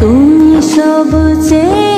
তুমি সবচেয়ে